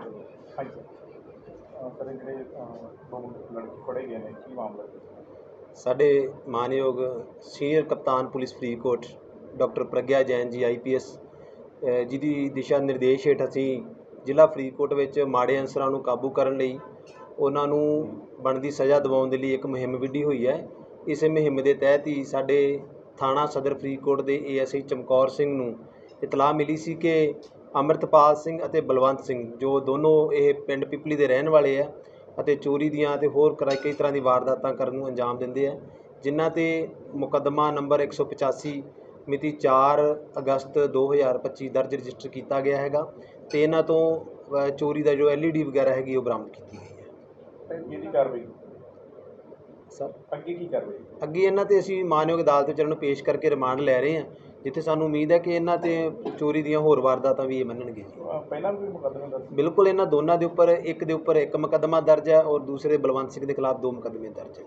ਹਾਂਜੀ। ਸਰ, ਜਿਹੜੇ ਦੋ ਲੜਕੇ ਫੜੇ ਗਏ ਨੇ, ਕੀ ਮਾਮਲਾ ਸਾਡੇ ਮਾਨਯੋਗ ਸੀਨੀਅਰ ਕਪਤਾਨ police Faridkot, doctor Pragya Jain ji IPS ਜਿਹਦੀ ਦਿਸ਼ਾ ਨਿਰਦੇਸ਼ ਹੇਠ ਅਸੀਂ ਜ਼ਿਲ੍ਹਾ ਫਰੀਦਕੋਟ ਵਿੱਚ ਮਾੜੇ ਅਨਸਰਾਂ ਨੂੰ ਕਾਬੂ ਕਰਨ ਲਈ ਉਹਨਾਂ ਨੂੰ ਬਣਦੀ ਸਜ਼ਾ ਦਿਵਾਉਣ ਦੇ ਲਈ ਇੱਕ ਮੁਹਿੰਮ ਵਿੱਢੀ ਹੋਈ ਹੈ। ਇਸ ਮੁਹਿੰਮ ਦੇ ਤਹਿਤ ਹੀ ਸਾਡੇ ਥਾਣਾ ਸਦਰ ਫਰੀਦਕੋਟ ਦੇ ਏਐਸਆਈ ਚਮਕੌਰ ਸਿੰਘ ਨੂੰ ਇਤਲਾਹ ਮਿਲੀ ਸੀ ਕਿ ਅੰਮ੍ਰਿਤਪਾਲ ਸਿੰਘ ਅਤੇ ਬਲਵੰਤ ਸਿੰਘ ਜੋ ਦੋਨੋਂ ਇਹ ਪਿੰਡ ਪਿਪਲੀ ਦੇ ਰਹਿਣ ਵਾਲੇ ਆ ਅਤੇ ਚੋਰੀ ਦੀਆਂ ਅਤੇ ਹੋਰ ਕਰਾ ਕਈ ਤਰ੍ਹਾਂ ਦੀ ਵਾਰਦਾਤਾਂ ਕਰਨ ਨੂੰ ਅੰਜਾਮ ਦਿੰਦੇ ਆ ਜਿਨ੍ਹਾਂ ਤੇ ਮੁਕੱਦਮਾ ਨੰਬਰ 185 ਮਿਤੀ 4 ਅਗਸਤ 2025 ਦਰਜ ਰਜਿਸਟਰ ਕੀਤਾ ਗਿਆ ਹੈਗਾ ਤੇ ਇਹਨਾਂ ਤੋਂ ਅ, ਚੋਰੀ ਦਾ ਜੋ ਐਲਈਡੀ ਵਗੈਰਾ ਹੈਗੀ ਉਹ ਬਰਾਮਦ ਕੀਤੀ ਗਈ ਹੈ। ਤੇ ਕਾਰਵਾਈ? ਸਰ ਅੱਗੇ ਕੀ ਕਾਰਵਾਈ ਅੱਗੇ ਇਹਨਾਂ ਤੇ ਅਸੀਂ ਮਾਨਯੋਗ ਅਦਾਲਤ ਵਿੱਚ ਇਹਨਾਂ ਨੂੰ ਪੇਸ਼ ਕਰਕੇ ਰਿਮਾਂਡ ਲੈ ਰਹੇ ਹਾਂ ਜਿੱਥੇ ਸਾਨੂੰ ਉਮੀਦ ਹੈ ਕਿ ਇਹਨਾਂ ਤੇ ਚੋਰੀ ਦੀਆਂ ਹੋਰ ਵਾਰਦਾਤਾਂ ਵੀ ਇਹ ਮੰਨਣਗੇ ਅਹ, ਪਹਿਲਾਂ ਵੀ ਮੁਕੱਦਮੇ ਦਰਜ ਬਿਲਕੁਲ ਇਹਨਾਂ ਦੋਨਾਂ ਦੇ ਉੱਪਰ ਇੱਕ ਦੇ ਉੱਪਰ ਇੱਕ ਮੁਕੱਦਮਾ ਦਰਜ ਹੈ ਔਰ ਦੂਸਰੇ ਬਲਵੰਤ ਸਿੰਘ ਦੇ ਖਿਲਾਫ ਦੋ ਮੁਕੱਦਮੇ ਦਰਜ ਹੈ।